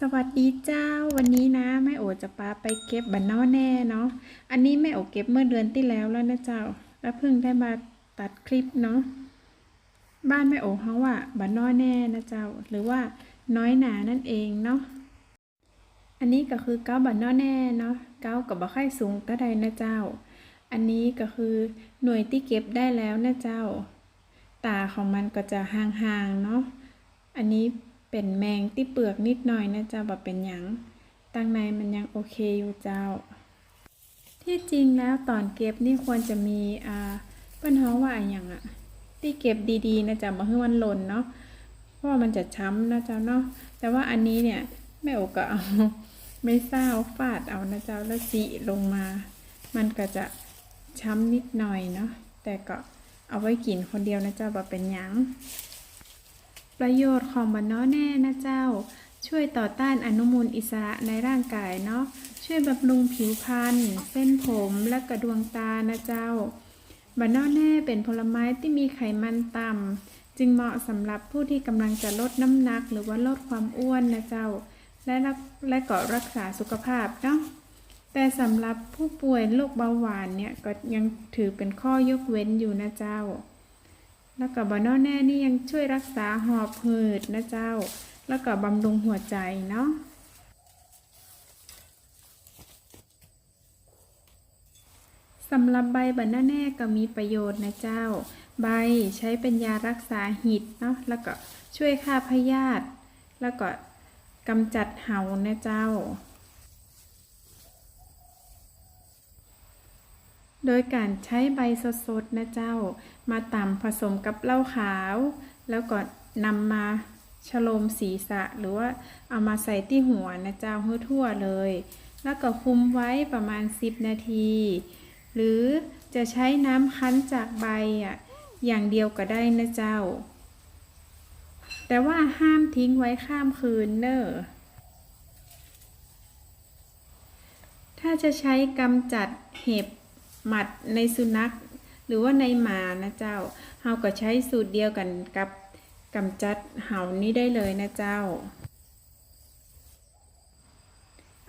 สวัสดีเจ้าวันนี้นะแม่โอจะพาไปเก็บบันนอแน่เนาะอันนี้แม่โอเก็บเมื่อเดือนที่แล้วแล้วนะเจ้า แล้วเพิ่งได้มาตัดคลิปเนาะบ้านแม่โอเขาว่าบันนอแน่นะเจ้า หรือว่าน้อยหนานั่นเองเนาะอันนี้ก็คือเก้าบันนอแน่เนาะเก้ากับบ่ไข่สูงก็ได้นะเจ้า อันนี้ก็คือหน่วยที่เก็บได้แล้วนะเจ้า ตาของมันก็จะห่างๆเนาะอันนี้ เป็นแมงที่เปลือกนิดหน่อยนะเจ้าแบบเป็นหยังตั้งในมันยังโอเคอยู่เจ้า ที่จริงแล้วตอนเก็บนี่ควรจะมีอ่าเปิ้นฮ้องว่าอะหยังอะที่เก็บดีๆนะจ๊ะมาให้มันหล่นเนาะเพราะว่ามันจะช้ำนะเจ้าเนาะแต่ว่าอันนี้เนี่ยแม่โอก็เอาไม่เศร้าฟาดเอานะเจ้าแล้วสีลงมา มันก็จะช้ำนิดหน่อยเนาะแต่ก็เอาไว้กินคนเดียวนะเจ้าแบบเป็นหยัง ประโยชน์ของบันเนาะแน่นะเจ้า ช่วยต่อต้านอนุมูลอิสระในร่างกายเนาะ ช่วยบำรุงผิวพรรณเส้นผมและกระดวงตานะเจ้าบันนแน่เป็นผลไม้ที่มีไขมันต่ำจึงเหมาะสำหรับผู้ที่กำลังจะลดน้ำหนักหรือว่าลดความอ้วนนะเจ้า และรักและก็รักษาสุขภาพเนาะแต่สำหรับผู้ป่วยโรคเบาหวานเนี่ยก็ยังถือเป็นข้อยกเว้นอยู่นะเจ้า แล้วก็บานอแน่นี่ยังช่วยรักษาหอบหืดนะเจ้า แล้วก็บำรุงหัวใจเนาะสำหรับใบบานาแน่ก็มีประโยชน์นะเจ้า ใบใช้เป็นยารักษาหิดเนาะแล้วก็ช่วยฆ่าพยาธิแล้วก็กำจัดเหานะเจ้า โดยการใช้ใบสดๆนะเจ้า มาตำผสมกับเหล้าขาว แล้วก็นำมาฉโลมศีรษะหรือว่าเอามาใส่ที่หัวนะเจ้าทั่วๆเลย แล้วก็คุมไว้ประมาณ 10 นาที หรือจะใช้น้ำคั้นจากใบอะอย่างเดียวก็ได้นะเจ้า แต่ว่าห้ามทิ้งไว้ข้ามคืนเนอะถ้าจะใช้กำจัดเห็บ หมัดในสุนัข หรือว่าในหมานะเจ้าเฮาก็ใช้สูตรเดียวกันกับกำจัดเห่านี้ได้เลยนะเจ้า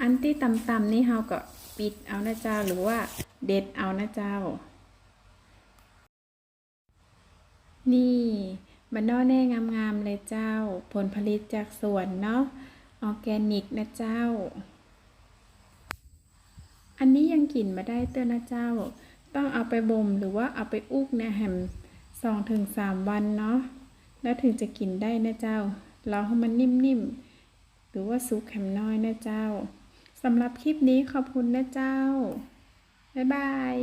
อันที่ต่ำๆนี่เฮาก็ปิดเอานะเจ้าหรือว่าเด็ดเอานะเจ้า นี่บันนอแน่งามๆเลยเจ้า ผลผลิตจากสวนเนาะออร์แกนิกนะเจ้า อันนี้ยังกินมาได้เตือนนะเจ้า ต้องเอาไปบ่มหรือว่าเอาไปอุกเนี่ยแฮมสองถึงสามวันเนาะ แล้วถึงจะกินได้นะเจ้า เราให้มันนิ่มๆ หรือว่าสุกแฮมน้อยนะเจ้า สำหรับคลิปนี้ขอบคุณนะเจ้า บ๊ายบาย